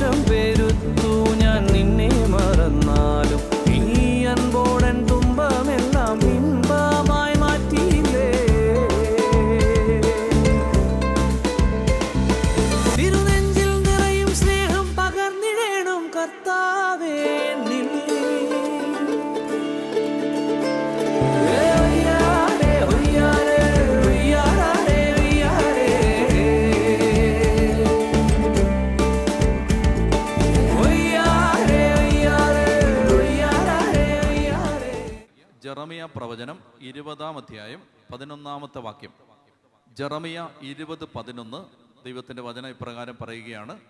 wasn't പ്രവചനം ഇരുപതാം അധ്യായം പതിനൊന്നാമത്തെ വാക്യം. ജറമിയ ഇരുപത് പതിനൊന്ന് ദൈവത്തിന്റെ വചനം ഇപ്രകാരം പറയുകയാണ്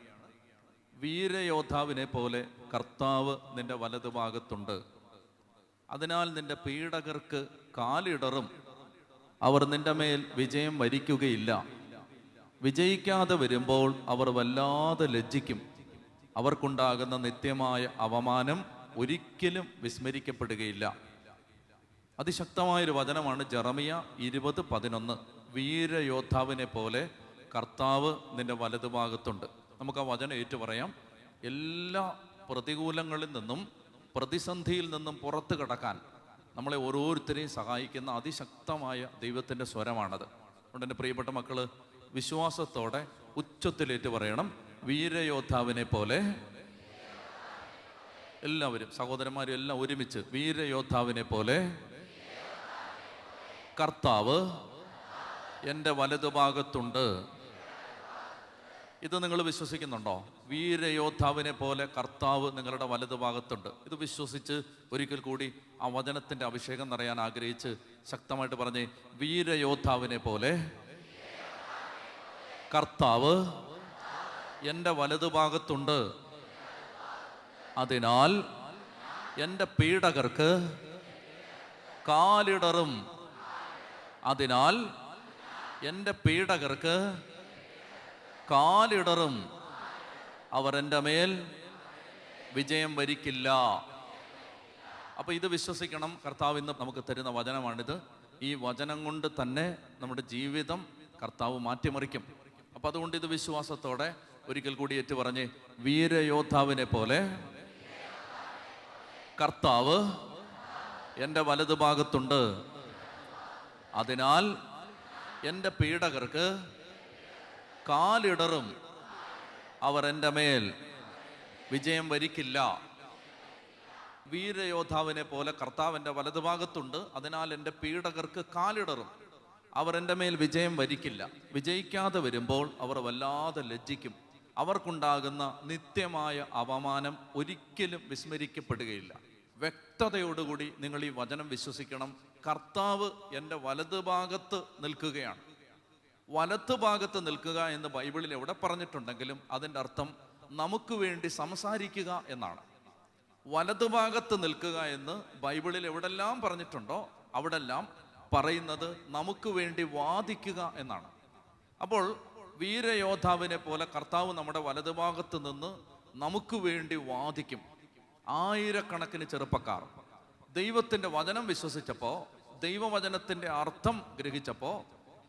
വീരയോദ്ധാവിനെ പോലെ കർത്താവ് നിന്റെ വലതുഭാഗത്തുണ്ട് അതിനാൽ നിന്റെ പീഡകർക്ക് കാലിടറും. അവർ നിന്റെ മേൽ വിജയം വരിക്കുകയില്ല. വിജയിക്കാതെ വരുമ്പോൾ അവർ വല്ലാതെ ലജ്ജിക്കും. അവർക്കുണ്ടാകുന്ന നിത്യമായ അവമാനം ഒരിക്കലും വിസ്മരിക്കപ്പെടുകയില്ല. അതിശക്തമായൊരു വചനമാണ് ജെറമിയ ഇരുപത് പതിനൊന്ന്. വീരയോദ്ധാവിനെ പോലെ കർത്താവ് നിന്റെ വലതുഭാഗത്തുണ്ട്. നമുക്ക് ആ വചനം ഏറ്റു പറയാം എല്ലാ പ്രതികൂലങ്ങളിൽ നിന്നും പ്രതിസന്ധിയിൽ നിന്നും പുറത്തു കടക്കാൻ നമ്മളെ ഓരോരുത്തരെയും സഹായിക്കുന്ന അതിശക്തമായ ദൈവത്തിന്റെ സ്വരമാണത്. അതുകൊണ്ട് എന്റെ പ്രിയപ്പെട്ട മക്കൾ വിശ്വാസത്തോടെ ഉച്ചത്തിലേറ്റ് പറയണം വീരയോദ്ധാവിനെ പോലെ എല്ലാവരും സഹോദരന്മാരും എല്ലാം ഒരുമിച്ച് വീരയോദ്ധാവിനെ പോലെ കർത്താവ് എന്റെ വലതുഭാഗത്തുണ്ട് ഇത് നിങ്ങൾ വിശ്വസിക്കുന്നുണ്ടോ? വീരയോദ്ധാവിനെ പോലെ കർത്താവ് നിങ്ങളുടെ വലതുഭാഗത്തുണ്ട് ഇത് വിശ്വസിച്ച് ഒരിക്കൽ കൂടി ആ വചനത്തിന്റെ അഭിഷേകം നിറയാൻ ആഗ്രഹിച്ച് ശക്തമായിട്ട് പറഞ്ഞ് വീരയോദ്ധാവിനെ പോലെ കർത്താവ് എന്റെ വലതുഭാഗത്തുണ്ട് അതിനാൽ എന്റെ പീഡകർക്ക് കാലിടറും അതിനാൽ എന്റെ പീഡകർക്ക് കാലിടറും അവർ എന്റെ മേൽ വിജയം വരിക്കില്ല. അപ്പോൾ ഇത് വിശ്വസിക്കണം. കർത്താവ് ഇന്ന് നമുക്ക് തരുന്ന വചനമാണിത്. ഈ വചനം കൊണ്ട് തന്നെ നമ്മുടെ ജീവിതം കർത്താവ് മാറ്റിമറിക്കും. അപ്പം അതുകൊണ്ട് ഇത് വിശ്വാസത്തോടെ ഒരിക്കൽ കൂടി ഏറ്റു പറഞ്ഞ് വീരയോദ്ധാവിനെ പോലെ കർത്താവ് എന്റെ വലതുഭാഗത്തുണ്ട്. അതിനാൽ എന്റെ പീഡകർക്ക് കാലിടറും അവർ എന്റെ മേൽ വിജയം വരിക്കില്ല. വീരയോദ്ധാവിനെ പോലെ കർത്താവിന്റെ വലതുഭാഗത്തുണ്ട് അതിനാൽ എന്റെ പീഡകർക്ക് കാലിടറും അവർ എന്റെ മേൽ വിജയം വരിക്കില്ല. വിജയിക്കാതെ വരുമ്പോൾ അവർ വല്ലാതെ ലജ്ജിക്കും. അവർക്കുണ്ടാകുന്ന നിത്യമായ അപമാനം ഒരിക്കലും വിസ്മരിക്കപ്പെടുകയില്ല. വ്യക്തതയോടുകൂടി നിങ്ങൾ ഈ വചനം വിശ്വസിക്കണം. കർത്താവ് എന്റെ വലത് ഭാഗത്ത് നിൽക്കുകയാണ്. വലത്ത് ഭാഗത്ത് നിൽക്കുക എന്ന് ബൈബിളിൽ എവിടെ പറഞ്ഞിട്ടുണ്ടെങ്കിലും അതിന്റെ അർത്ഥം നമുക്ക് വേണ്ടി സംസാരിക്കുക എന്നാണ്. വലത് ഭാഗത്ത് നിൽക്കുക എന്ന് ബൈബിളിൽ എവിടെല്ലാം പറഞ്ഞിട്ടുണ്ടോ അവിടെല്ലാം പറയുന്നത് നമുക്ക് വേണ്ടി വാദിക്കുക എന്നാണ്. അപ്പോൾ വീരയോദ്ധാവിനെ പോലെ കർത്താവ് നമ്മുടെ വലതുഭാഗത്ത് നിന്ന് നമുക്ക് വേണ്ടി വാദിക്കും. ആയിരക്കണക്കിന് ചെറുപ്പക്കാർ. ദൈവത്തിന്റെ വചനം വിശ്വസിച്ചപ്പോൾ ദൈവവചനത്തിന്റെ അർത്ഥം ഗ്രഹിച്ചപ്പോൾ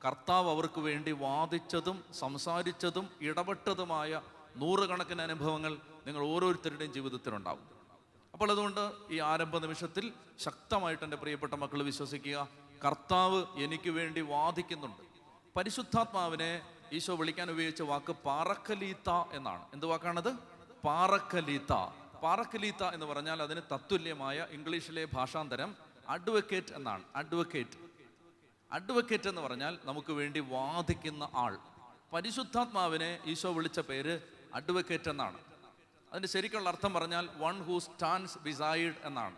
കർത്താവ് അവർക്ക് വേണ്ടി വാദിച്ചതും സംസാരിച്ചതും ഇടപെട്ടതുമായ നൂറുകണക്കിന് അനുഭവങ്ങൾ നിങ്ങൾ ഓരോരുത്തരുടെയും ജീവിതത്തിലുണ്ടാവും. അപ്പോൾ അതുകൊണ്ട് ഈ ആരംഭ നിമിഷത്തിൽ ശക്തമായിട്ട് എന്റെ പ്രിയപ്പെട്ട മക്കൾ വിശ്വസിക്കുക കർത്താവ് എനിക്ക് വേണ്ടി വാദിക്കുന്നുണ്ട്. പരിശുദ്ധാത്മാവിനെ ഈശോ വിളിക്കാൻ ഉപയോഗിച്ച വാക്ക് പാറക്കലീത്ത എന്നാണ്. എന്ത് വാക്കാണത്? പാറക്കലീത്ത. പാറക്കലീത്ത എന്ന് പറഞ്ഞാൽ അതിന് തത്തുല്യമായ ഇംഗ്ലീഷിലെ ഭാഷാന്തരം അഡ്വക്കേറ്റ് എന്നാണ്. അഡ്വക്കേറ്റ്. അഡ്വക്കേറ്റ് എന്ന് പറഞ്ഞാൽ നമുക്ക് വേണ്ടി വാദിക്കുന്ന ആൾ. പരിശുദ്ധാത്മാവിനെ ഈശോ വിളിച്ച പേര് അഡ്വക്കേറ്റ് എന്നാണ്. അതിന്റെ ശരിക്കുള്ള അർത്ഥം പറഞ്ഞാൽ വൺ ഹൂ സ്റ്റാൻസ് ബിസൈഡ് എന്നാണ്.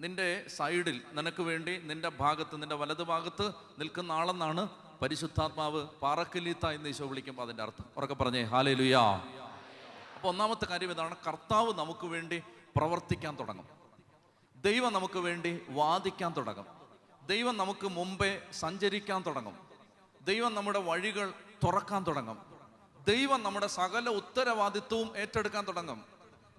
നിന്റെ സൈഡിൽ നിനക്ക് വേണ്ടി നിന്റെ ഭാഗത്ത് നിന്റെ വലത് ഭാഗത്ത് നിൽക്കുന്ന ആളെന്നാണ് പരിശുദ്ധാത്മാവ് പാറക്കലീത്ത എന്ന് ഈശോ വിളിക്കുമ്പോൾ അതിന്റെ അർത്ഥം. ഉറക്കെ പറഞ്ഞേ ഹാലേ ലുയാ അപ്പോൾ ഒന്നാമത്തെ കാര്യം ഇതാണ് കർത്താവ് നമുക്ക് വേണ്ടി പ്രവർത്തിക്കാൻ തുടങ്ങും. ദൈവം നമുക്ക് വേണ്ടി വാദിക്കാൻ തുടങ്ങും. ദൈവം നമുക്ക് മുമ്പേ സഞ്ചരിക്കാൻ തുടങ്ങും. ദൈവം നമ്മുടെ വഴികൾ തുറക്കാൻ തുടങ്ങും. ദൈവം നമ്മുടെ സകല ഉത്തരവാദിത്വവും ഏറ്റെടുക്കാൻ തുടങ്ങും.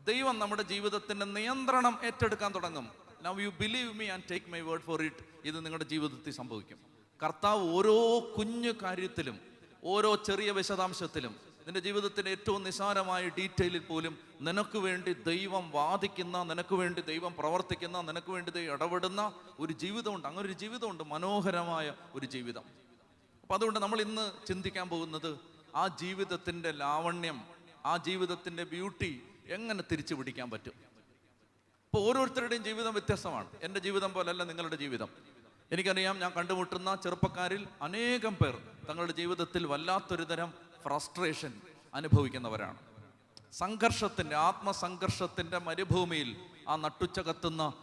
ദൈവം നമ്മുടെ ജീവിതത്തിന്റെ നിയന്ത്രണം ഏറ്റെടുക്കാൻ തുടങ്ങും. Now you believe me and take my word for it ഇത് നിങ്ങളുടെ ജീവിതത്തിൽ സംഭവിക്കും. കർത്താവ് ഓരോ കുഞ്ഞു കാര്യത്തിലും ഓരോ ചെറിയ വിശദാംശത്തിലും നിന്റെ ജീവിതത്തിന്റെ ഏറ്റവും നിസാരമായ ഡീറ്റെയിലിൽ പോലും നിനക്ക് വേണ്ടി ദൈവം വാദിക്കുന്ന നിനക്ക് വേണ്ടി ദൈവം പ്രവർത്തിക്കുന്ന നിനക്ക് വേണ്ടി ദൈവം ഇടപെടുന്ന ഒരു ജീവിതമുണ്ട്. അങ്ങനെ ഒരു ജീവിതമുണ്ട്. മനോഹരമായ ഒരു ജീവിതം. അപ്പം അതുകൊണ്ട് നമ്മൾ ഇന്ന് ചിന്തിക്കാൻ പോകുന്നത് ആ ജീവിതത്തിന്റെ ലാവണ്യം ആ ജീവിതത്തിന്റെ ബ്യൂട്ടി എങ്ങനെ തിരിച്ചു പിടിക്കാൻ പറ്റും? ഇപ്പോൾ ഓരോരുത്തരുടെയും ജീവിതം വ്യത്യസ്തമാണ്. എന്റെ ജീവിതം പോലല്ല നിങ്ങളുടെ ജീവിതം. എനിക്കറിയാം ഞാൻ കണ്ടുമുട്ടുന്ന ചെറുപ്പക്കാരിൽ അനേകം പേർ തങ്ങളുടെ ജീവിതത്തിൽ വല്ലാത്തൊരു തരം ഫ്രസ്ട്രേഷൻ അനുഭവിക്കുന്നവരാണ്. സംഘർഷത്തിന്റെ ആത്മസംഘർഷത്തിന്റെ മരുഭൂമിയിൽ ആ നട്ടുച്ച കത്തുന്ന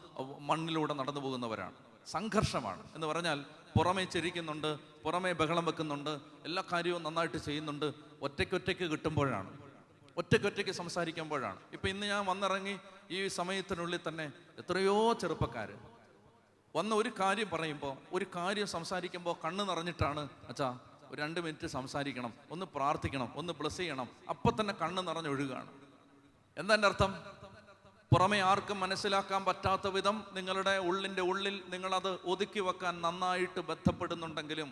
മണ്ണിലൂടെ നടന്നു പോകുന്നവരാണ്. സംഘർഷമാണ്. എന്ന് പറഞ്ഞാൽ പുറമേ ചിരിക്കുന്നുണ്ട് പുറമേ ബഹളം വെക്കുന്നുണ്ട് എല്ലാ കാര്യവും നന്നായിട്ട് ചെയ്യുന്നുണ്ട് ഒറ്റയ്ക്കൊറ്റയ്ക്ക് കിട്ടുമ്പോഴാണ്. ഒറ്റയ്ക്കൊറ്റയ്ക്ക് സംസാരിക്കുമ്പോഴാണ്. ഇപ്പം ഇന്ന് ഞാൻ വന്നിറങ്ങി ഈ സമയത്തിനുള്ളിൽ തന്നെ എത്രയോ ചെറുപ്പക്കാർ വന്ന ഒരു കാര്യം പറയുമ്പോൾ ഒരു കാര്യം സംസാരിക്കുമ്പോൾ കണ്ണ് നിറഞ്ഞിട്ടാണ് അച്ഛാ ഒരു രണ്ട് മിനിറ്റ് സംസാരിക്കണം ഒന്ന് പ്രാർത്ഥിക്കണം ഒന്ന് ബ്ലസ് ചെയ്യണം. അപ്പം തന്നെ കണ്ണ് നിറഞ്ഞൊഴുകുകയാണ് എന്താ അർത്ഥം? പുറമെ ആർക്കും മനസ്സിലാക്കാൻ പറ്റാത്ത വിധം നിങ്ങളുടെ ഉള്ളിന്റെ ഉള്ളിൽ നിങ്ങളത് ഒതുക്കി വെക്കാൻ നന്നായിട്ട് ബന്ധപ്പെടുന്നുണ്ടെങ്കിലും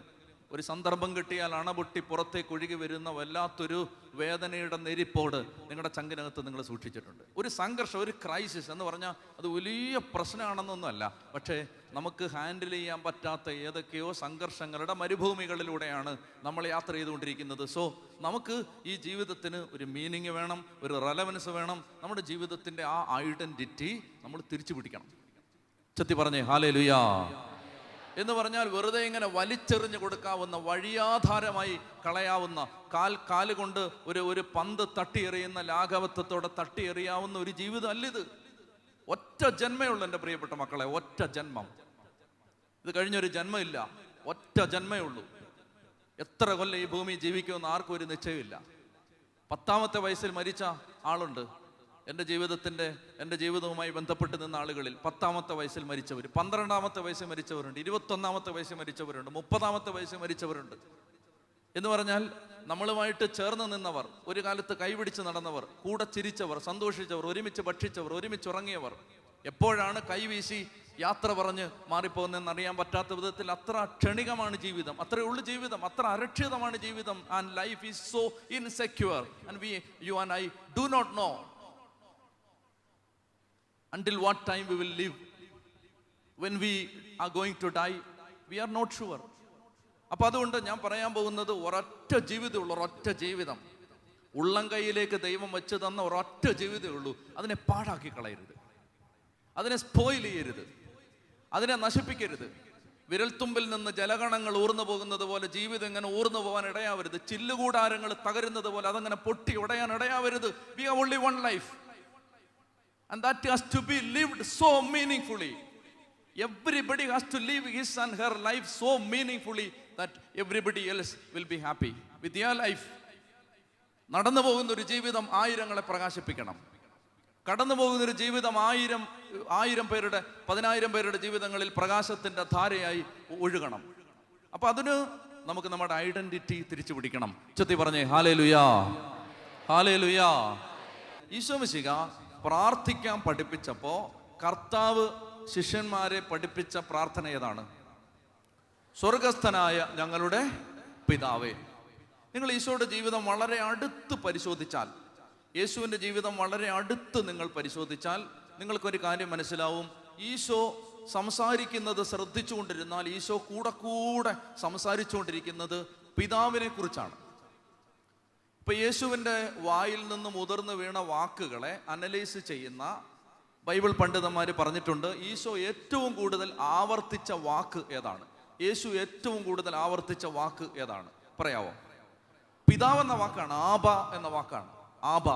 ഒരു സന്ദർഭം കിട്ടിയാൽ അണപൊട്ടി പുറത്തേക്ക് ഒഴുകി വരുന്ന വല്ലാത്തൊരു വേദനയുടെ നെരിപ്പോട് നിങ്ങളുടെ ചങ്കിനകത്ത് നിങ്ങൾ സൂക്ഷിച്ചിട്ടുണ്ട്. ഒരു സംഘർഷം ഒരു ക്രൈസിസ് എന്ന് പറഞ്ഞാൽ അത് വലിയ പ്രശ്നമാണെന്നൊന്നുമല്ല. പക്ഷേ നമുക്ക് ഹാൻഡിൽ ചെയ്യാൻ പറ്റാത്ത ഏതൊക്കെയോ സംഘർഷങ്ങളുടെ മരുഭൂമികളിലൂടെയാണ് നമ്മൾ യാത്ര ചെയ്തുകൊണ്ടിരിക്കുന്നത്. സോ നമുക്ക് ഈ ജീവിതത്തിന് ഒരു മീനിങ് വേണം ഒരു റെലവൻസ് വേണം. നമ്മുടെ ജീവിതത്തിന്റെ ആ ഐഡന്റിറ്റി നമ്മൾ തിരിച്ചു പിടിക്കണം ചെത്തി പറഞ്ഞേ ഹാലേ ലുയാ എന്ന് പറഞ്ഞാൽ വെറുതെ ഇങ്ങനെ വലിച്ചെറിഞ്ഞു കൊടുക്കാവുന്ന വഴിയാധാരമായി കളയാവുന്ന കാൽ കാൽ കൊണ്ട് ഒരു ഒരു പന്ത് തട്ടിയെറിയുന്ന ലാഘവത്വത്തോടെ തട്ടിയെറിയാവുന്ന ഒരു ജീവിതം അല്ലിത് ഒറ്റ ജന്മയുള്ളൂ എന്റെ പ്രിയപ്പെട്ട മക്കളെ ഒറ്റ ജന്മം. ഇത് കഴിഞ്ഞൊരു ജന്മമില്ല ഒറ്റ ജന്മേ ഉള്ളൂ. എത്ര കൊല്ലം ഈ ഭൂമി ജീവിക്കുമെന്ന് ആർക്കും ഒരു നിശ്ചയമില്ല പത്താമത്തെ വയസ്സിൽ മരിച്ച ആളുണ്ട്. എന്റെ ജീവിതത്തിന്റെ എന്റെ ജീവിതവുമായി ബന്ധപ്പെട്ട് നിന്ന ആളുകളിൽ പത്താമത്തെ വയസ്സിൽ മരിച്ചവർ പന്ത്രണ്ടാമത്തെ വയസ്സിൽ മരിച്ചവരുണ്ട് ഇരുപത്തൊന്നാമത്തെ വയസ്സിൽ മരിച്ചവരുണ്ട് മുപ്പതാമത്തെ വയസ്സിൽ മരിച്ചവരുണ്ട്. എന്ന് പറഞ്ഞാൽ നമ്മളുമായിട്ട് ചേർന്ന് നിന്നവർ ഒരു കാലത്ത് കൈപിടിച്ച് നടന്നവർ കൂടെ ചിരിച്ചവർ സന്തോഷിച്ചവർ ഒരുമിച്ച് ഭക്ഷിച്ചവർ ഒരുമിച്ച് ഉറങ്ങിയവർ എപ്പോഴാണ് കൈവീശി യാത്ര പറഞ്ഞ് മാറിപ്പോകുന്നതെന്ന് അറിയാൻ പറ്റാത്ത വിധത്തിൽ അത്ര ക്ഷണികമാണ് ജീവിതം അത്രയേ ഉള്ളു ജീവിതം അത്ര അരക്ഷിതമാണ് ജീവിതം. And life is so insecure and we you and I do not know until what time we will live? When we are going to die we are not sure. അപ്പൊ അതുകൊണ്ട് ഞാൻ പറയാൻ പോകുന്നത് ഒരൊറ്റ ജീവിതമുള്ള ഒരൊറ്റ ജീവിതം. ഉള്ളം കൈയിലേക്ക് ദൈവം വെച്ച് തന്ന ഒരൊറ്റ ജീവിതമേ ഉള്ളൂ. അതിനെ പാഴാക്കി കളയരുത്. അതിനെ സ്പോയിൽ ചെയ്യരുത്. അതിനെ നശിപ്പിക്കരുത്. വിരൽത്തുമ്പിൽ നിന്ന് ജലഗണങ്ങൾ ഊർന്നു പോകുന്നത് പോലെ ജീവിതം ഇങ്ങനെ ഊർന്നു പോകാൻ ഇടയാവരുത്. ചില്ലുകൂടാരങ്ങൾ തകരുന്നത് പോലെ അതങ്ങനെ പൊട്ടി ഉടയാൻ ഇടയാവരുത്. We have only one life and that has to be lived so meaningfully. Everybody has to live his and her life so meaningfully that everybody else will be happy with your life. നടന്നു പോകുന്ന ഒരു ജീവിതം ആയിരങ്ങളെ പ്രകാശിപ്പിക്കണം. കടന്നു പോകുന്ന ഒരു ജീവിതം ആയിരം ആയിരം പേരുടെ പതിനായിരം പേരുടെ ജീവിതങ്ങളിൽ പ്രകാശത്തിന്റെ ധാരയായി ഒഴുകണം. അപ്പൊ അതിന് നമുക്ക് നമ്മുടെ ഐഡന്റിറ്റി തിരിച്ചു പിടിക്കണം. ചെത്തി പറഞ്ഞേ ഹാലേ ലുയാ ഹാലേ ലുയാ ഈശോമിശിക പ്രാർത്ഥിക്കാൻ പഠിപ്പിച്ചപ്പോൾ കർത്താവ് ശിഷ്യന്മാരെ പഠിപ്പിച്ച പ്രാർത്ഥന ഏതാണ്? സ്വർഗസ്ഥനായ ഞങ്ങളുടെ പിതാവേ നിങ്ങൾ ഈശോയുടെ ജീവിതം വളരെ അടുത്ത് പരിശോധിച്ചാൽ യേശുവിന്റെ ജീവിതം വളരെ അടുത്ത് നിങ്ങൾ പരിശോധിച്ചാൽ നിങ്ങൾക്കൊരു കാര്യം മനസ്സിലാവും. ഈശോ സംസാരിക്കുന്നത് ശ്രദ്ധിച്ചുകൊണ്ടിരുന്നാൽ ഈശോ കൂടെ കൂടെ സംസാരിച്ചുകൊണ്ടിരിക്കുന്നത് പിതാവിനെ കുറിച്ചാണ് ഇപ്പൊ യേശുവിന്റെ വായിൽ നിന്ന് മുതിർന്ന് വീണ വാക്കുകളെ അനലൈസ് ചെയ്യുന്ന ബൈബിൾ പണ്ഡിതന്മാർ പറഞ്ഞിട്ടുണ്ട് ഈശോ ഏറ്റവും കൂടുതൽ ആവർത്തിച്ച വാക്ക് ഏതാണ്? യേശു ഏറ്റവും കൂടുതൽ ആവർത്തിച്ച വാക്ക് ഏതാണ്? പറയാവോ? പിതാവ് എന്ന വാക്കാണ് ആബ എന്ന വാക്കാണ്. ആബ.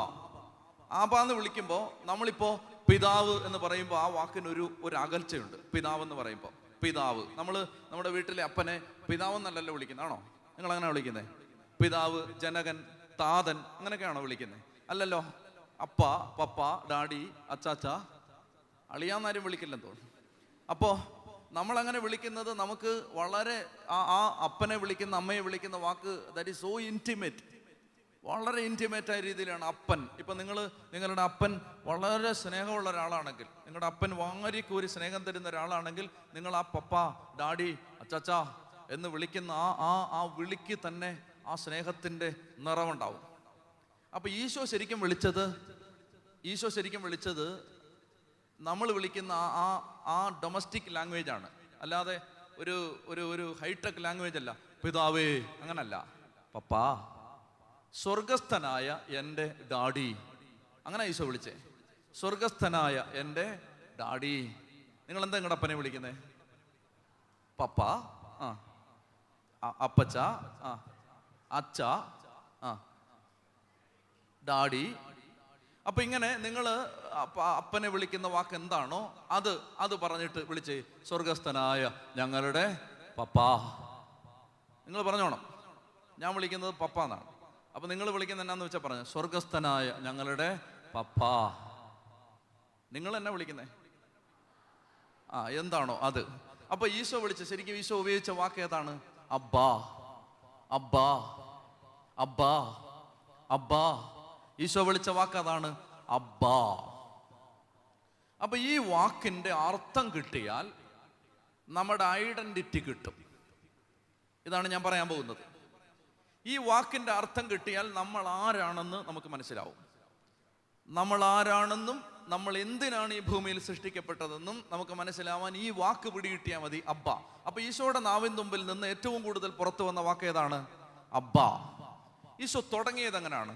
ആബ എന്ന് വിളിക്കുമ്പോൾ നമ്മളിപ്പോ പിതാവ് എന്ന് പറയുമ്പോൾ ആ വാക്കിന് ഒരു ഒരു അകൽച്ചയുണ്ട്. പിതാവ് എന്ന് പറയുമ്പോൾ പിതാവ്. നമ്മൾ നമ്മുടെ വീട്ടിലെ അപ്പനെ പിതാവ് എന്നല്ലല്ലോ വിളിക്കുന്നതാണോ നിങ്ങൾ അങ്ങനെ വിളിക്കുന്നത് പിതാവ് ജനകൻ താതൻ അങ്ങനെയൊക്കെയാണോ വിളിക്കുന്നത് അല്ലല്ലോ. അപ്പ പപ്പ ഡാഡി അച്ചാച്ച. അളിയാന്നാരും വിളിക്കില്ലെന്ന് തോന്നുന്നു. അപ്പോൾ നമ്മളങ്ങനെ വിളിക്കുന്നത് നമുക്ക് വളരെ ആ ആ അപ്പനെ വിളിക്കുന്ന അമ്മയെ വിളിക്കുന്ന വാക്ക് ദാറ്റ് ഈസ് സോ ഇന്റിമേറ്റ് വളരെ ഇന്റിമേറ്റ് ആയ രീതിയിലാണ് അപ്പൻ. ഇപ്പം നിങ്ങൾ നിങ്ങളുടെ അപ്പൻ വളരെ സ്നേഹമുള്ള ഒരാളാണെങ്കിൽ നിങ്ങളുടെ അപ്പൻ വാരിക്കൂരി സ്നേഹം തരുന്ന ഒരാളാണെങ്കിൽ നിങ്ങൾ ആ പപ്പ ഡാഡി അച്ചാച്ച എന്ന് വിളിക്കുന്ന ആ ആ ആ വിളിക്ക് തന്നെ ആ സ്നേഹത്തിന്റെ നിറവുണ്ടാവും. അപ്പോൾ ഈശോ ശരിക്കും വിളിച്ചത് ഈശോ ശരിക്കും വിളിച്ചത് നമ്മൾ വിളിക്കുന്ന ആ ആ ഡൊമസ്റ്റിക് ലാംഗ്വേജ് ആണ്. അല്ലാതെ ഒരു ഒരു ഒരു ഹൈടെക് ലാംഗ്വേജ് അല്ല. പിതാവേ അങ്ങനല്ല. പപ്പാ സ്വർഗസ്ഥനായ എന്റെ ഡാഡി. അങ്ങനെ ഈശോ വിളിച്ചേ. സ്വർഗസ്ഥനായ എന്റെ ഡാഡി. നിങ്ങൾ എന്താ നിങ്ങളുടെ അപ്പനെ വിളിക്കുന്നേ? പപ്പ ആ അപ്പച്ച ആ. അച്ഛ ആ. ഡാഡി. അപ്പൊ ഇങ്ങനെ നിങ്ങൾ അപ്പനെ വിളിക്കുന്ന വാക്ക് എന്താണോ അത് അത് പറഞ്ഞിട്ട് വിളിച്ച്. സ്വർഗസ്ഥനായ ഞങ്ങളുടെ പപ്പാ. നിങ്ങൾ പറഞ്ഞോണം. ഞാൻ വിളിക്കുന്നത് പപ്പ എന്നാണ്. അപ്പൊ നിങ്ങൾ വിളിക്കുന്നത് എന്നാന്ന് വെച്ചാൽ പറഞ്ഞു. സ്വർഗസ്ഥനായ ഞങ്ങളുടെ പപ്പാ. നിങ്ങൾ എന്നെ വിളിക്കുന്നേ? ആ എന്താണോ അത്. അപ്പൊ ഈശോ വിളിച്ച് ശരിക്കും ഈശോ ഉപയോഗിച്ച വാക്ക് ഏതാണ്? അബ്ബാ. അബ്ബാ. അബ്ബാ അബ്ബാ. ഈശോ വിളിച്ച വാക്ക് അതാണ് അബ്ബാ. അപ്പൊ ഈ വാക്കിന്റെ അർത്ഥം കിട്ടിയാൽ നമ്മുടെ ഐഡന്റിറ്റി കിട്ടും. ഇതാണ് ഞാൻ പറയാൻ പോകുന്നത്. ഈ വാക്കിന്റെ അർത്ഥം കിട്ടിയാൽ നമ്മൾ ആരാണെന്ന് നമുക്ക് മനസ്സിലാവും. നമ്മൾ ആരാണെന്നും നമ്മൾ എന്തിനാണ് ഈ ഭൂമിയിൽ സൃഷ്ടിക്കപ്പെട്ടതെന്നും നമുക്ക് മനസ്സിലാവാൻ ഈ വാക്ക് പിടികിട്ടിയാൽ മതി അബ്ബ. അപ്പൊ ഈശോയുടെ നാവിൻ തുമ്പിൽ നിന്ന് ഏറ്റവും കൂടുതൽ പുറത്തു വന്ന വാക്ക് ഏതാണ്? അബ്ബ. ഈശോ തുടങ്ങിയത് അങ്ങനെയാണ്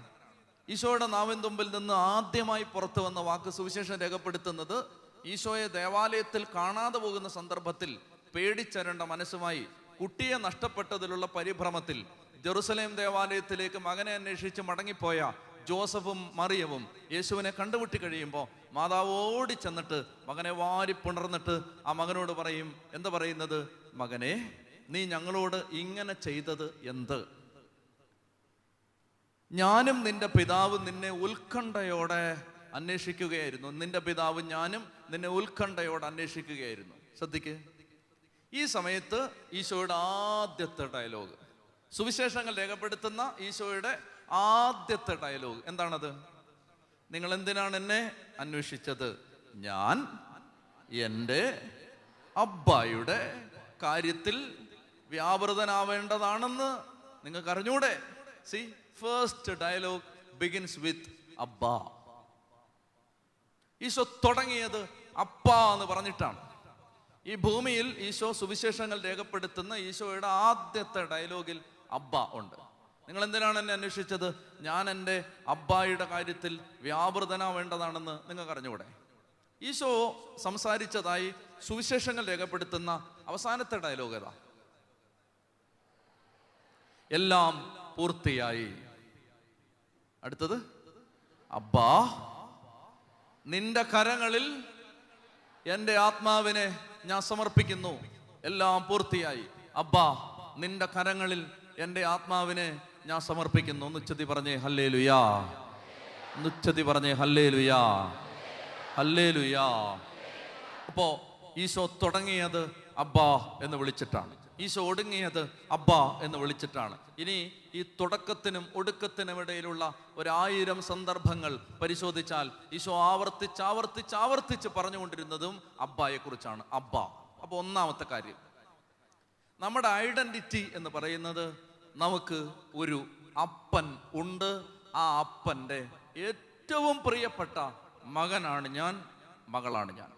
ഈശോയുടെ നാവിൻ തുമ്പിൽ നിന്ന് ആദ്യമായി പുറത്തു വന്ന വാക്ക് സുവിശേഷം രേഖപ്പെടുത്തുന്നത് ഈശോയെ ദേവാലയത്തിൽ കാണാതെ പോകുന്ന സന്ദർഭത്തിൽ പേടിച്ചരണ്ട മനസ്സുമായി കുട്ടിയെ നഷ്ടപ്പെട്ടതിലുള്ള പരിഭ്രമത്തിൽ ജെറുസലേം ദേവാലയത്തിലേക്ക് മകനെ അന്വേഷിച്ച് മടങ്ങിപ്പോയ ജോസഫും മറിയവും യേശുവിനെ കണ്ടുമുട്ടി കഴിയുമ്പോൾ മാതാവ് ഓടി ചെന്നിട്ട് മകനെ വാരി പുണർന്നിട്ട് ആ മകനോട് പറയും എന്താ പറയുന്നത്? മകനെ നീ ഞങ്ങളോട് ഇങ്ങനെ ചെയ്തത് എന്ത്? ഞാനും നിന്റെ പിതാവ് നിന്നെ ഉത്കണ്ഠയോടെ അന്വേഷിക്കുകയായിരുന്നു. നിന്റെ പിതാവ് ഞാനും നിന്നെ ഉത്കണ്ഠയോടെ അന്വേഷിക്കുകയായിരുന്നു. ശ്രദ്ധിക്ക്. ഈ സമയത്ത് ഈശോയുടെ ആദ്യത്തെ ഡയലോഗ് സുവിശേഷങ്ങൾ രേഖപ്പെടുത്തുന്ന ഈശോയുടെ ആദ്യത്തെ ഡയലോഗ് എന്താണത്? നിങ്ങൾ എന്തിനാണ് എന്നെ അന്വേഷിച്ചത്? ഞാൻ എന്റെ അബ്ബായുടെ കാര്യത്തിൽ വ്യാപൃതനാവേണ്ടതാണെന്ന് നിങ്ങൾക്ക് അറിഞ്ഞൂടെ see first dialogue begins with abba Isho തുടങ്ങിയത് അപ്പ എന്ന് പറഞ്ഞിട്ടാണ്. ഈ ഭൂമിയിൽ ഈശോ സുവിശേഷങ്ങൾ രേഖപ്പെടുത്തുന്ന ഈശോയുടെ ആദ്യത്തെ ഡയലോഗിൽ അബ്ബ ഉണ്ട്. നിങ്ങൾ എന്തിനാണ് എന്നെ അന്വേഷിച്ചത്? ഞാൻ എന്റെ അബ്ബായിയുടെ കാര്യത്തിൽ വ്യാപൃതനാവേണ്ടതാണെന്ന് നിങ്ങൾക്ക് അറിഞ്ഞുകൂടെ? ഈശോ സംസാരിച്ചതായി സുവിശേഷങ്ങൾ രേഖപ്പെടുത്തുന്ന അവസാനത്തെ ഡയലോഗ് ഏതാ? എല്ലാം പൂർത്തിയായി. അടുത്തത്? അബ്ബാ നിന്റെ കരങ്ങളിൽ എന്റെ ആത്മാവിനെ ഞാൻ സമർപ്പിക്കുന്നു. എല്ലാം പൂർത്തിയായി. അബ്ബാ നിന്റെ കരങ്ങളിൽ എന്റെ ആത്മാവിനെ ഞാൻ സമർപ്പിക്കുന്നു. നുച്ചതി പറഞ്ഞേ ഹല്ലേ ലുയാ നുച്ചതി പറഞ്ഞേ ഹല്ലേ ലുയാ ഹല്ലേ ലുയാ അപ്പോ ഈശോ തുടങ്ങിയത് അബ്ബാ എന്ന് വിളിച്ചിട്ടാണ്. ഈശോ ഒടുങ്ങിയത് അബ്ബ എന്ന് വിളിച്ചിട്ടാണ്. ഇനി ഈ തുടക്കത്തിനും ഒടുക്കത്തിനും ഇടയിലുള്ള ഒരായിരം സന്ദർഭങ്ങൾ പരിശോധിച്ചാൽ ഈശോ ആവർത്തിച്ച് ആവർത്തിച്ച് ആവർത്തിച്ച് പറഞ്ഞുകൊണ്ടിരുന്നതും അബ്ബായെക്കുറിച്ചാണ്. അബ്ബ. അപ്പൊ ഒന്നാമത്തെ കാര്യം. നമ്മുടെ ഐഡന്റിറ്റി എന്ന് പറയുന്നത് നമുക്ക് ഒരു അപ്പൻ ഉണ്ട്. ആ അപ്പന്റെ ഏറ്റവും പ്രിയപ്പെട്ട മകനാണ് ഞാൻ മകളാണ് ഞാൻ.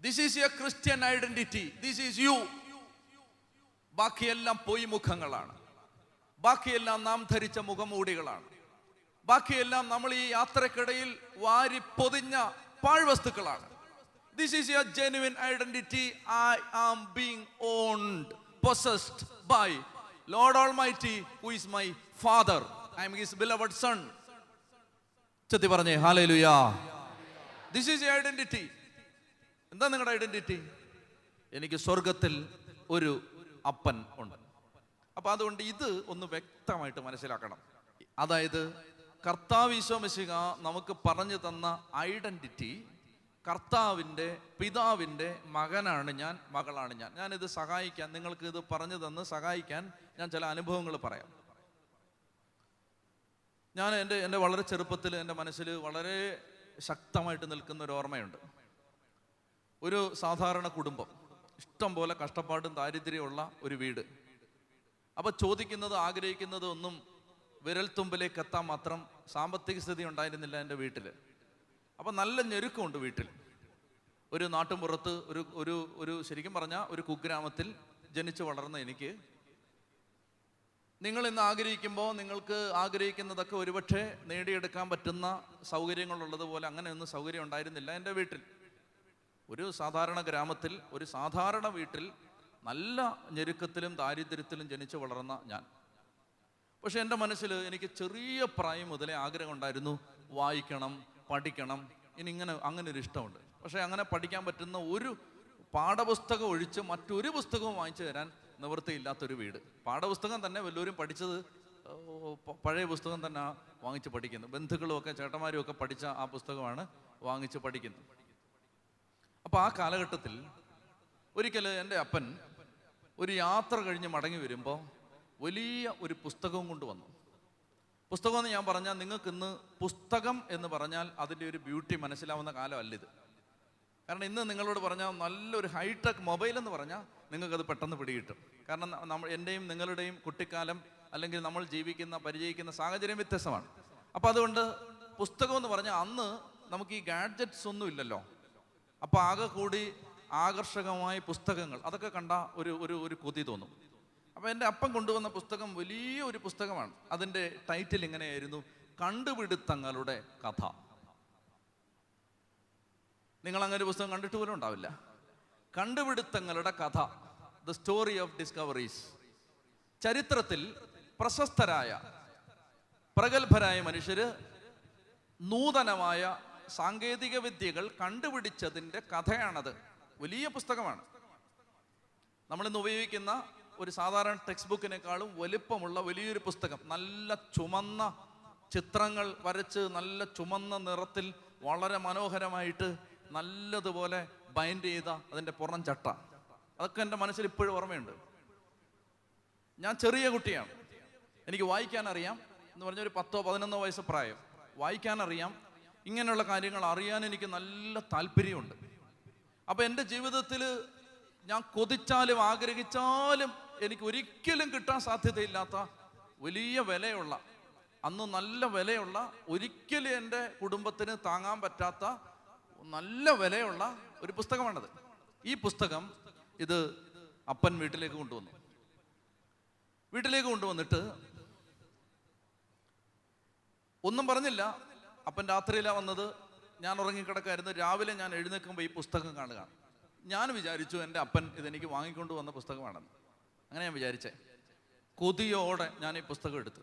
This is your Christian identity this is you ബാക്കിയെല്ലാം പൊയ് മുഖങ്ങളാണ്. ബാക്കിയെല്ലാം നാം ധരിച്ച മുഖമൂടികളാണ്. ബാക്കിയെല്ലാം നമ്മൾ ഈ യാത്രക്കിടയിൽ വാരി പൊതിഞ്ഞ പാഴ്വസ്തുക്കളാണ്. This is your genuine identity I am being owned possessed by lord almighty who is my father I am his beloved son ചെത്തി പറഞ്ഞേ ഹാലേലുയാ ദിസ് ഈസ് ഐഡന്റിറ്റി എന്താ നിങ്ങളുടെ ഐഡന്റിറ്റി എനിക്ക് സ്വർഗത്തിൽ ഒരു അപ്പൻ ഉണ്ട്. അപ്പൊ അതുകൊണ്ട് ഇത് ഒന്ന് വ്യക്തമായിട്ട് മനസ്സിലാക്കണം. അതായത് കർത്താവ് ഈശോമിശിക നമുക്ക് പറഞ്ഞു തന്ന ഐഡന്റിറ്റി കർത്താവിന്റെ പിതാവിന്റെ മകനാണ് ഞാൻ മകളാണ് ഞാൻ. ഞാനിത് സഹായിക്കാൻ നിങ്ങൾക്ക് ഇത് പറഞ്ഞു തന്ന് സഹായിക്കാൻ ഞാൻ ചില അനുഭവങ്ങൾ പറയാം. ഞാൻ എന്റെ എന്റെ വളരെ ചെറുപ്പത്തിൽ എന്റെ മനസ്സിൽ വളരെ ശക്തമായിട്ട് നിൽക്കുന്ന ഒരു ഓർമ്മയുണ്ട്. ഒരു സാധാരണ കുടുംബം. ഇഷ്ടം പോലെ കഷ്ടപ്പാടും ദാരിദ്ര്യമുള്ള ഒരു വീട്. അപ്പൊ ചോദിക്കുന്നത് ആഗ്രഹിക്കുന്നത് ഒന്നും വിരൽത്തുമ്പിലേക്ക് എത്താൻ മാത്രം സാമ്പത്തിക സ്ഥിതി ഉണ്ടായിരുന്നില്ല എന്റെ വീട്ടിൽ അപ്പൊ നല്ല ഞെരുക്കമുണ്ട് വീട്ടിൽ. ഒരു നാട്ടുമ്പുറത്ത് ഒരു ഒരു ഒരു ശരിക്കും പറഞ്ഞ ഒരു കുഗ്രാമത്തിൽ ജനിച്ചു വളർന്ന എനിക്ക്. നിങ്ങൾ ഇന്ന് ആഗ്രഹിക്കുമ്പോൾ നിങ്ങൾക്ക് ആഗ്രഹിക്കുന്നതൊക്കെ ഒരുപക്ഷെ നേടിയെടുക്കാൻ പറ്റുന്ന സൗകര്യങ്ങളുള്ളതുപോലെ അങ്ങനെയൊന്നും സൗകര്യം ഉണ്ടായിരുന്നില്ല എന്റെ വീട്ടിൽ. ഒരു സാധാരണ ഗ്രാമത്തിൽ ഒരു സാധാരണ വീട്ടിൽ നല്ല ഞെരുക്കത്തിലും ദാരിദ്ര്യത്തിലും ജനിച്ചു വളർന്ന ഞാൻ. പക്ഷെ എന്റെ മനസ്സിൽ എനിക്ക് ചെറിയ പ്രായം മുതലേ ആഗ്രഹം ഉണ്ടായിരുന്നു വായിക്കണം പഠിക്കണം. ഇനി ഇങ്ങനെ അങ്ങനെ ഒരു ഇഷ്ടമുണ്ട്. പക്ഷെ അങ്ങനെ പഠിക്കാൻ പറ്റുന്ന ഒരു പാഠപുസ്തകം ഒഴിച്ച് മറ്റൊരു പുസ്തകവും വാങ്ങിച്ചു തരാൻ നിവൃത്തിയില്ലാത്തൊരു വീട്. പാഠപുസ്തകം തന്നെ വല്ലവരും പഠിച്ചത് പഴയ പുസ്തകം തന്നെ വാങ്ങിച്ച് പഠിക്കുന്നു ബന്ധുക്കളും ഒക്കെ ചേട്ടന്മാരും ഒക്കെ പഠിച്ച ആ പുസ്തകമാണ് വാങ്ങിച്ച് പഠിക്കുന്നത്. അപ്പോൾ ആ കാലഘട്ടത്തിൽ ഒരിക്കൽ എന്റെ അപ്പൻ ഒരു യാത്ര കഴിഞ്ഞ് മടങ്ങി വരുമ്പോൾ വലിയ ഒരു പുസ്തകവും കൊണ്ടുവന്നു പുസ്തകം എന്ന് ഞാൻ പറഞ്ഞാൽ നിങ്ങൾക്ക് ഇന്ന് പുസ്തകം എന്ന് പറഞ്ഞാൽ അതിന്റെ ഒരു ബ്യൂട്ടി മനസ്സിലാവുന്ന കാലമല്ല ഇത് കാരണം ഇന്ന് നിങ്ങളോട് പറഞ്ഞാൽ നല്ലൊരു ഹൈടെക് മൊബൈൽ എന്ന് പറഞ്ഞാൽ നിങ്ങൾക്കത് പെട്ടെന്ന് പിടികിട്ടും. കാരണം നമ്മൾ എന്റെയും നിങ്ങളുടെയും കുട്ടിക്കാലം അല്ലെങ്കിൽ നമ്മൾ ജീവിക്കുന്ന പരിചയിക്കുന്ന സാഹചര്യം വ്യത്യസ്തമാണ്. അപ്പോൾ അതുകൊണ്ട് പുസ്തകം എന്ന് പറഞ്ഞാൽ അന്ന് നമുക്ക് ഈ ഗാഡ്ജറ്റ്സ് ഒന്നും ഇല്ലല്ലോ. അപ്പോൾ ആകെ കൂടി ആകർഷകമായ പുസ്തകങ്ങൾ. അതൊക്കെ കണ്ട ഒരു ഒരു ഒരു കൊതി തോന്നും. അപ്പോൾ എന്റെ അപ്പം കൊണ്ടുവന്ന പുസ്തകം വലിയ ഒരു പുസ്തകമാണ്. അതിന്റെ ടൈറ്റിൽ ഇങ്ങനെയായിരുന്നു കണ്ടുപിടുത്തങ്ങളുടെ കഥ നിങ്ങൾ അങ്ങനെ ഒരു പുസ്തകം കണ്ടിട്ട് പോലും ഉണ്ടാവില്ല. കണ്ടുപിടുത്തങ്ങളുടെ കഥ ദ സ്റ്റോറി ഓഫ് ഡിസ്കവറീസ് ചരിത്രത്തിൽ പ്രശസ്തരായ പ്രഗത്ഭരായ മനുഷ്യര് നൂതനമായ സാങ്കേതിക വിദ്യകൾ കണ്ടുപിടിച്ചതിന്റെ കഥയാണത്. വലിയ പുസ്തകമാണ്. നമ്മളിന്ന് ഉപയോഗിക്കുന്ന ഒരു സാധാരണ ടെക്സ്റ്റ് ബുക്കിനേക്കാളും വലിപ്പമുള്ള വലിയൊരു പുസ്തകം. നല്ല ചുമന്ന ചിത്രങ്ങൾ വരച്ച് നല്ല ചുമന്ന നിറത്തിൽ വളരെ മനോഹരമായിട്ട് നല്ലതുപോലെ ബൈൻഡ് ചെയ്ത അതിന്റെ പുറം ചട്ട. അതൊക്കെ എന്റെ മനസ്സിൽ ഇപ്പോഴും ഓർമ്മയുണ്ട്. ഞാൻ ചെറിയ കുട്ടിയാണ്. എനിക്ക് വായിക്കാൻ അറിയാം എന്ന് പറഞ്ഞ ഒരു പത്തോ പതിനൊന്നോ വയസ്സ് പ്രായം. വായിക്കാൻ അറിയാം ഇങ്ങനെയുള്ള കാര്യങ്ങൾ അറിയാൻ എനിക്ക് നല്ല താല്പര്യമുണ്ട്. അപ്പൊ എന്റെ ജീവിതത്തിൽ ഞാൻ കൊതിച്ചാലും ആഗ്രഹിച്ചാലും എനിക്ക് ഒരിക്കലും കിട്ടാൻ സാധ്യതയില്ലാത്ത വലിയ വിലയുള്ള അന്ന് നല്ല വിലയുള്ള ഒരിക്കലും എന്റെ കുടുംബത്തിന് താങ്ങാൻ പറ്റാത്ത നല്ല വിലയുള്ള ഒരു പുസ്തകമാണത്. ഈ പുസ്തകം ഇത് അപ്പൻ വീട്ടിലേക്ക് കൊണ്ടുവന്നു. വീട്ടിലേക്ക് കൊണ്ടുവന്നിട്ട് ഒന്നും പറഞ്ഞില്ല. അപ്പൻ രാത്രിയിലാണ് വന്നത്. ഞാൻ ഉറങ്ങിക്കിടക്കായിരുന്നു. രാവിലെ ഞാൻ എഴുന്നേൽക്കുമ്പോൾ ഈ പുസ്തകം കാണുക ഞാൻ വിചാരിച്ചു എന്റെ അപ്പൻ ഇതെനിക്ക് വാങ്ങിക്കൊണ്ട് വന്ന പുസ്തകമാണെന്ന്. അങ്ങനെ ഞാൻ വിചാരിച്ചേ. കൊതിയോടെ ഞാൻ ഈ പുസ്തകം എടുത്തു.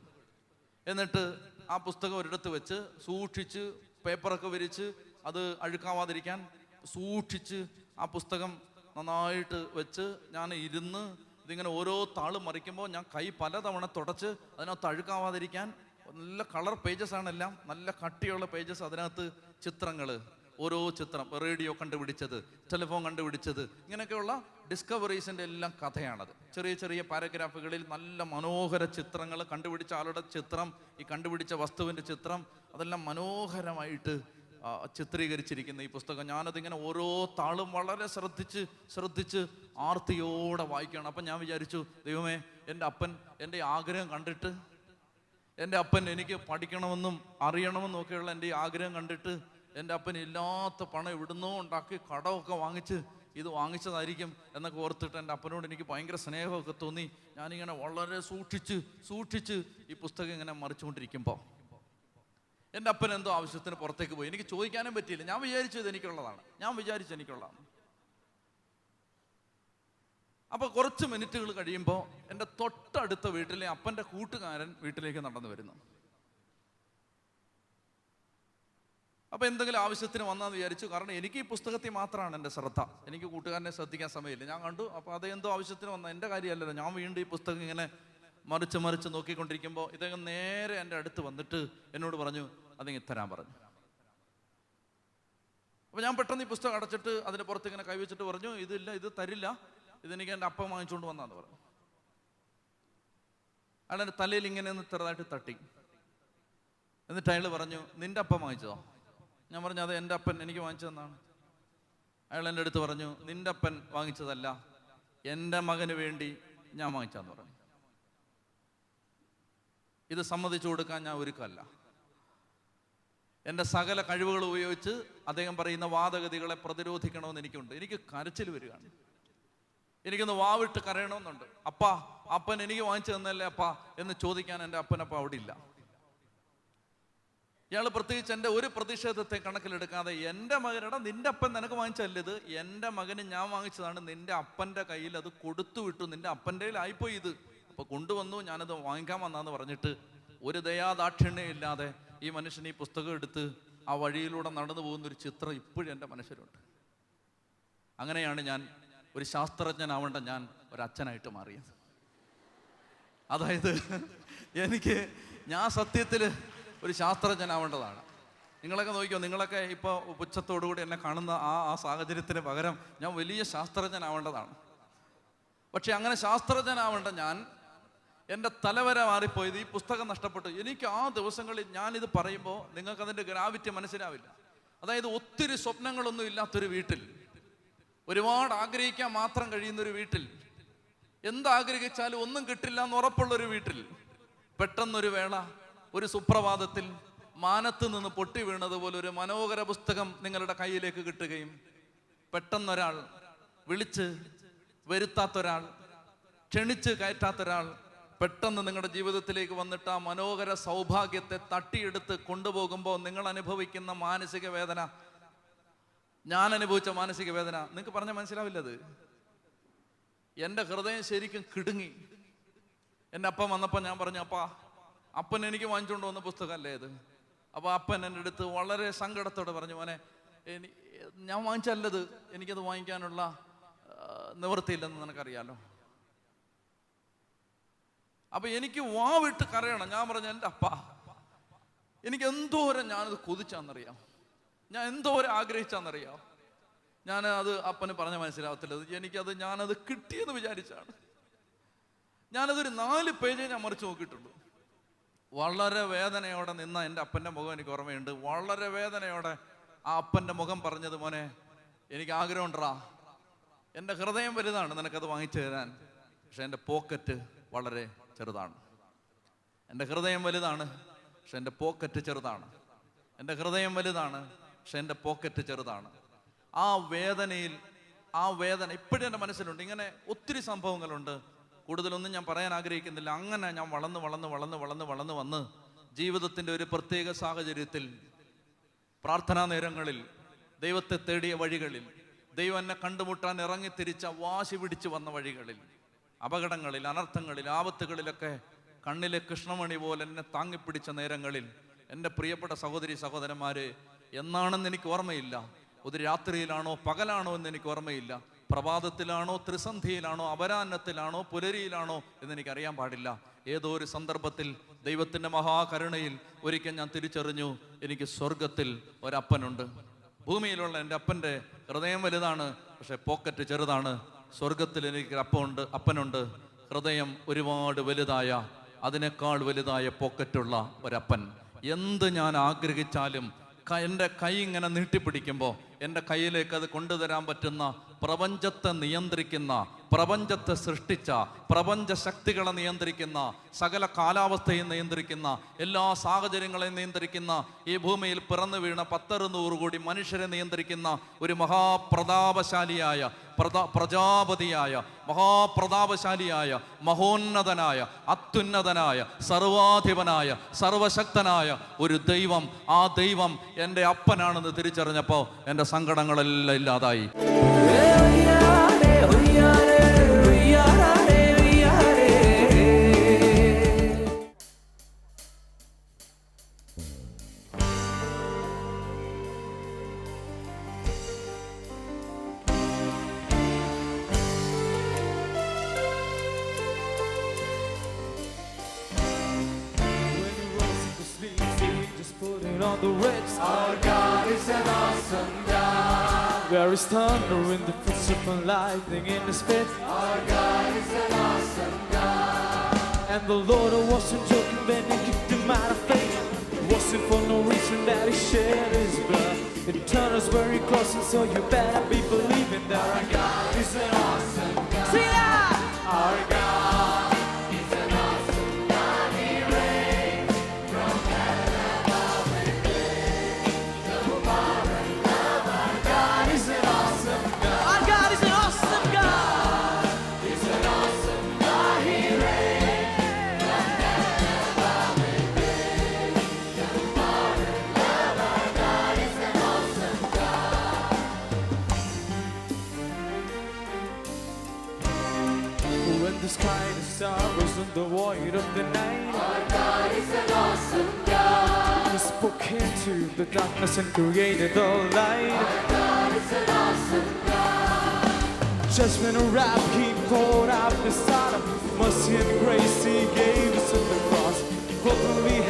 എന്നിട്ട് ആ പുസ്തകം ഒരിടത്ത് വെച്ച് സൂക്ഷിച്ച് പേപ്പറൊക്കെ വിരിച്ച് അത് അഴുക്കാവാതിരിക്കാൻ സൂക്ഷിച്ച് ആ പുസ്തകം നന്നായിട്ട് വെച്ച് ഞാൻ ഇരുന്ന് ഇതിങ്ങനെ ഓരോ താളും മറിക്കുമ്പോൾ ഞാൻ കൈ പലതവണ തുടച്ച് അതിനകത്ത് അഴുക്കാവാതിരിക്കാൻ നല്ല കളർ പേജസ് ആണ് എല്ലാം. നല്ല കട്ടിയുള്ള പേജസ് അതിനകത്ത് ചിത്രങ്ങൾ ഓരോ ചിത്രം. റേഡിയോ കണ്ടുപിടിച്ചത് ടെലിഫോൺ കണ്ടുപിടിച്ചത്. ഇങ്ങനെയൊക്കെയുള്ള ഡിസ്കവറീസിന്റെ എല്ലാം കഥയാണത്. ചെറിയ ചെറിയ പാരഗ്രാഫുകളിൽ നല്ല മനോഹര ചിത്രങ്ങൾ കണ്ടുപിടിച്ച ആളുടെ ചിത്രം ഈ കണ്ടുപിടിച്ച വസ്തുവിന്റെ ചിത്രം അതെല്ലാം മനോഹരമായിട്ട് ചിത്രീകരിച്ചിരിക്കുന്ന ഈ പുസ്തകം. ഞാനതിങ്ങനെ ഓരോ താളും വളരെ ശ്രദ്ധിച്ച് ശ്രദ്ധിച്ച് ആർത്തിയോടെ വായിക്കുകയാണ്. അപ്പം ഞാൻ വിചാരിച്ചു ദൈവമേ എന്റെ അപ്പൻ എന്റെ ആഗ്രഹം കണ്ടിട്ട് എന്റെ അപ്പൻ എനിക്ക് പഠിക്കണമെന്നും അറിയണമെന്നും ഒക്കെയുള്ള എന്റെ ഈ ആഗ്രഹം കണ്ടിട്ട് എന്റെ അപ്പൻ ഇല്ലാത്ത പണം ഇവിടുന്നോ ഉണ്ടാക്കി കടമൊക്കെ വാങ്ങിച്ച് ഇത് വാങ്ങിച്ചതായിരിക്കും എന്നൊക്കെ ഓർത്തിട്ട് എന്റെ അപ്പനോട് എനിക്ക് ഭയങ്കര സ്നേഹമൊക്കെ തോന്നി. ഞാനിങ്ങനെ വളരെ സൂക്ഷിച്ച് സൂക്ഷിച്ച് ഈ പുസ്തകം ഇങ്ങനെ മറിച്ചുകൊണ്ടിരിക്കുമ്പോൾ എന്റെ അപ്പൻ എന്തോ ആവശ്യത്തിന് പുറത്തേക്ക് പോയി. എനിക്ക് ചോദിക്കാനും പറ്റിയില്ല. ഞാൻ വിചാരിച്ചത് എനിക്കുള്ളതാണ്. ഞാൻ വിചാരിച്ചത് എനിക്കുള്ളതാണ്. അപ്പോൾ കുറച്ച് മിനിറ്റുകൾ കഴിയുമ്പോൾ എന്റെ തൊട്ടടുത്ത വീട്ടിലെ അപ്പന്റെ കൂട്ടുകാരൻ വീട്ടിലേക്ക് നടന്നു വരുന്നു. അപ്പോൾ എന്തെങ്കിലും ആവശ്യത്തിന് വന്നാന്ന് വിചാരിച്ചു. കാരണം എനിക്ക് ഈ പുസ്തകത്തിൽ മാത്രമാണ് എന്റെ ശ്രദ്ധ. എനിക്ക് കൂട്ടുകാരനെ ശ്രദ്ധിക്കാൻ സമയമില്ല. ഞാൻ കണ്ടു. അപ്പോൾ അത് എന്തോ ആവശ്യത്തിന് വന്ന എന്റെ കാര്യമല്ലല്ലോ. ഞാൻ വീണ്ടും ഈ പുസ്തകം ഇങ്ങനെ മറിച്ച് മറിച്ച് നോക്കിക്കൊണ്ടിരിക്കുമ്പോൾ ഇദ്ദേഹം നേരെ എന്റെ അടുത്ത് വന്നിട്ട് എന്നോട് പറഞ്ഞു അതിങ്ങ് തരാൻ പറഞ്ഞു. അപ്പോൾ ഞാൻ പെട്ടെന്ന് ഈ പുസ്തകം അടച്ചിട്ട് അതിന്റെ പുറത്ത് ഇങ്ങനെ കൈവച്ചിട്ട് പറഞ്ഞു ഇതില്ല ഇത് തരില്ല. ഇതെനിക്ക് എന്റെ അപ്പം വാങ്ങിച്ചുകൊണ്ട് വന്നാന്ന് പറഞ്ഞു. അയാൾ എന്റെ തലയിൽ ഇങ്ങനെ ഒന്ന് ചെറുതായിട്ട് തട്ടി. എന്നിട്ട് അയാൾ പറഞ്ഞു നിന്റെ അപ്പം വാങ്ങിച്ചതോ? ഞാൻ പറഞ്ഞു അത് എന്റെ അപ്പൻ എനിക്ക് വാങ്ങിച്ചതെന്നാണ് അയാൾ എന്റെ അടുത്ത് പറഞ്ഞു നിന്റെ അപ്പൻ വാങ്ങിച്ചതല്ല എന്റെ മകന് വേണ്ടി ഞാൻ വാങ്ങിച്ചതെന്ന് പറഞ്ഞു. ഇത് സമ്മതിച്ചു കൊടുക്കാൻ ഞാൻ ഒരുക്കല്ല എന്റെ സകല കഴിവുകൾ ഉപയോഗിച്ച് അദ്ദേഹം പറയുന്ന വാദഗതികളെ പ്രതിരോധിക്കണമെന്ന് എനിക്കുണ്ട്. എനിക്ക് കരച്ചിൽ വരികയാണ്. എനിക്കൊന്ന് വാവിട്ട് കരയണമെന്നുണ്ട്. അപ്പാ അപ്പൻ എനിക്ക് വാങ്ങിച്ചു തന്നല്ലേ അപ്പാ? എന്ന് ചോദിക്കാൻ എന്റെ അപ്പനപ്പ അവിടെ ഇല്ല ഇയാൾ പ്രത്യേകിച്ച് എന്റെ ഒരു പ്രതിഷേധത്തെ കണക്കിലെടുക്കാതെ എന്റെ മകനടാ നിന്റെ അപ്പൻ നിനക്ക് വാങ്ങിച്ചല്ലേ ഇത്? എന്റെ മകന് ഞാൻ വാങ്ങിച്ചതാണ് നിന്റെ അപ്പന്റെ കയ്യിൽ അത് കൊടുത്തു വിട്ടു. നിന്റെ അപ്പന്റെ ആയിപ്പോയി ഇത്. അപ്പോൾ കൊണ്ടുവന്നു ഞാനത് വാങ്ങിക്കാൻ വന്നാന്ന് പറഞ്ഞിട്ട് ഒരു ദയാദാക്ഷിണ്യം ഇല്ലാതെ ഈ മനുഷ്യൻ ഈ പുസ്തകം എടുത്ത് ആ വഴിയിലൂടെ നടന്നു പോകുന്ന ഒരു ചിത്രം ഇപ്പോഴും എന്റെ മനസ്സിലുണ്ട്. അങ്ങനെയാണ് ഞാൻ ഒരു ശാസ്ത്രജ്ഞനാവേണ്ട ഞാൻ ഒരച്ഛനായിട്ട് മാറിയത്. അതായത് എനിക്ക് ഞാൻ സത്യത്തിൽ ഒരു ശാസ്ത്രജ്ഞനാവേണ്ടതാണ്. നിങ്ങളൊക്കെ നോക്കിയോ നിങ്ങളൊക്കെ ഇപ്പോൾ പുച്ഛത്തോടുകൂടി എന്നെ കാണുന്ന ആ ആ സാഹചര്യത്തിന് പകരം ഞാൻ വലിയ ശാസ്ത്രജ്ഞനാവേണ്ടതാണ്. പക്ഷേ അങ്ങനെ ശാസ്ത്രജ്ഞനാവേണ്ട ഞാൻ എന്റെ തലവര മാറിപ്പോയത് ഈ പുസ്തകം നഷ്ടപ്പെട്ടു. എനിക്ക് ആ ദിവസങ്ങളിൽ ഞാനിത് പറയുമ്പോൾ നിങ്ങൾക്കതിന്റെ ഗ്രാവിറ്റി മനസ്സിലാവില്ല. അതായത് ഒത്തിരി സ്വപ്നങ്ങളൊന്നും ഇല്ലാത്തൊരു വീട്ടിൽ ഒരുപാട് ആഗ്രഹിക്കാൻ മാത്രം കഴിയുന്ന ഒരു വീട്ടിൽ. എന്താഗ്രഹിച്ചാലും ഒന്നും കിട്ടില്ല എന്ന് ഉറപ്പുള്ള ഒരു വീട്ടിൽ. പെട്ടെന്നൊരു വേള ഒരു സുപ്രഭാതത്തിൽ മാനത്ത് നിന്ന് പൊട്ടി വീണതുപോലെ ഒരു മനോഹര പുസ്തകം നിങ്ങളുടെ കയ്യിലേക്ക് കിട്ടുകയും പെട്ടെന്നൊരാൾ വിളിച്ച് വരുത്താത്തൊരാൾ ക്ഷണിച്ച് കയറ്റാത്തൊരാൾ പെട്ടെന്ന് നിങ്ങളുടെ ജീവിതത്തിലേക്ക് വന്നിട്ട് ആ മനോഹര സൗഭാഗ്യത്തെ തട്ടിയെടുത്ത് കൊണ്ടുപോകുമ്പോൾ നിങ്ങൾ അനുഭവിക്കുന്ന മാനസിക വേദന ഞാൻ അനുഭവിച്ച മാനസിക വേദന. നിങ്ങൾക്ക് പറഞ്ഞാൽ മനസ്സിലാവില്ലത്? എന്റെ ഹൃദയം ശരിക്കും കിടുങ്ങി. എന്റെ അപ്പം വന്നപ്പോൾ ഞാൻ പറഞ്ഞു അപ്പാ അപ്പൻ എനിക്ക് വാങ്ങിച്ചുകൊണ്ട് വന്ന പുസ്തകമല്ലേ ഇത്? അപ്പോൾ അപ്പൻ എന്റെ അടുത്ത് വളരെ സങ്കടത്തോടെ പറഞ്ഞു മോനെ എനി ഞാൻ വാങ്ങിച്ചല്ലത് എനിക്കത് വാങ്ങിക്കാനുള്ള നിവൃത്തിയില്ലെന്ന് നിനക്കറിയാലോ? അപ്പൊ എനിക്ക് വാവിട്ട് കരയണം. ഞാൻ പറഞ്ഞു എന്റെ അപ്പ എനിക്ക് എന്തോരം ഞാനത് കൊതിച്ചാന്നറിയാം? ഞാൻ എന്തോ എന്തോരം ആഗ്രഹിച്ചാന്നറിയാം? ഞാൻ അത് അപ്പന് പറഞ്ഞ മനസ്സിലാവത്തില്ല. എനിക്കത് ഞാനത് കിട്ടിയെന്ന് വിചാരിച്ചാണ്. ഞാനതൊരു നാല് പേജേ ഞാൻ മറിച്ച് നോക്കിയിട്ടുള്ളൂ. വളരെ വേദനയോടെ നിന്ന എന്റെ അപ്പന്റെ മുഖം എനിക്ക് ഓർമ്മയുണ്ട്. വളരെ വേദനയോടെ ആ അപ്പന്റെ മുഖം പറഞ്ഞത് മോനെ എനിക്ക് ആഗ്രഹമുണ്ടാ എന്റെ ഹൃദയം വലുതാണ് നിനക്കത് വാങ്ങിച്ചു തരാൻ. പക്ഷെ എന്റെ പോക്കറ്റ് വളരെ ചെറുതാണ്. എന്റെ ഹൃദയം വലുതാണ് പക്ഷെ എന്റെ പോക്കറ്റ് ചെറുതാണ്. എന്റെ ഹൃദയം വലുതാണ് പക്ഷെ എന്റെ പോക്കറ്റ് ചെറുതാണ്. ആ വേദനയിൽ ആ വേദന ഇപ്പോഴും എന്റെ മനസ്സിലുണ്ട്. ഇങ്ങനെ ഒത്തിരി സംഭവങ്ങളുണ്ട്. കൂടുതലൊന്നും ഞാൻ പറയാൻ ആഗ്രഹിക്കുന്നില്ല. അങ്ങനെ ഞാൻ വളർന്ന് വളർന്ന് വളർന്ന് വളർന്ന് വളർന്ന് വന്ന് ജീവിതത്തിന്റെ ഒരു പ്രത്യേക സാഹചര്യത്തിൽ പ്രാർത്ഥനാ നേരങ്ങളിൽ ദൈവത്തെ തേടിയ വഴികളിൽ ദൈവം എന്നെ കണ്ടുമുട്ടാൻ ഇറങ്ങിത്തിരിച്ച വാശി പിടിച്ചു വന്ന വഴികളിൽ അപകടങ്ങളിൽ അനർത്ഥങ്ങളിൽ ആപത്തുകളിലൊക്കെ കണ്ണിലെ കൃഷ്ണമണി പോലെ എന്നെ താങ്ങിപ്പിടിച്ച നേരങ്ങളിൽ എന്റെ പ്രിയപ്പെട്ട സഹോദരി സഹോദരന്മാരെ എന്നാണെന്ന് എനിക്ക് ഓർമ്മയില്ല. ഒരു രാത്രിയിലാണോ പകലാണോ എന്ന് എനിക്ക് ഓർമ്മയില്ല. പ്രഭാതത്തിലാണോ ത്രിസന്ധിയിലാണോ അപരാഹ്നത്തിലാണോ പുലരിയിലാണോ എന്നെനിക്കറിയാൻ പാടില്ല. ഏതോ ഒരു സന്ദർഭത്തിൽ ദൈവത്തിന്റെ മഹാകരുണയിൽ ഒരിക്കൽ ഞാൻ തിരിച്ചറിഞ്ഞു എനിക്ക് സ്വർഗത്തിൽ ഒരപ്പനുണ്ട്. ഭൂമിയിലുള്ള എന്റെ അപ്പന്റെ ഹൃദയം വലുതാണ് പക്ഷെ പോക്കറ്റ് ചെറുതാണ്. സ്വർഗത്തിൽ എനിക്ക് അപ്പമുണ്ട് അപ്പനുണ്ട്. ഹൃദയം ഒരുപാട് വലുതായ അതിനേക്കാൾ വലുതായ പോക്കറ്റുള്ള ഒരപ്പൻ. എന്ത് ഞാൻ ആഗ്രഹിച്ചാലും എന്റെ കൈ ഇങ്ങനെ നീട്ടിപ്പിടിക്കുമ്പോൾ എന്റെ കയ്യിലേക്ക് അത് കൊണ്ടുതരാൻ പറ്റുന്ന പ്രപഞ്ചത്തെ നിയന്ത്രിക്കുന്ന പ്രപഞ്ചത്തെ സൃഷ്ടിച്ച പ്രപഞ്ച ശക്തികളെ നിയന്ത്രിക്കുന്ന സകല കാലാവസ്ഥയെ നിയന്ത്രിക്കുന്ന എല്ലാ സാഹചര്യങ്ങളെയും നിയന്ത്രിക്കുന്ന ഈ ഭൂമിയിൽ പിറന്നു വീണ പത്തറുന്നൂറ് കോടി മനുഷ്യരെ നിയന്ത്രിക്കുന്ന ഒരു മഹാപ്രതാപശാലിയായ പ്രതാ പ്രജാപതിയായ മഹാപ്രതാപശാലിയായ മഹോന്നതനായ അത്യുന്നതനായ സർവാധിപനായ സർവശക്തനായ ഒരു ദൈവം. ആ ദൈവം എന്റെ അപ്പനാണെന്ന് തിരിച്ചറിഞ്ഞപ്പോൾ എന്റെ സങ്കടങ്ങളെല്ലാം ഇല്ലാതായി. Footsteps in the spit. Our God is an awesome God. And the Lord wasn't joking when he kicked him out of faith. It wasn't for no reason that he shed his blood. It turned us very close, and so you better be believing that our God is an awesome the void of the night. Our God is an awesome God. He spoke into the darkness and created the light. Our God is an awesome God. Judgment wrath He poured out beside him. Mercy and grace He gave us at the cross. Openly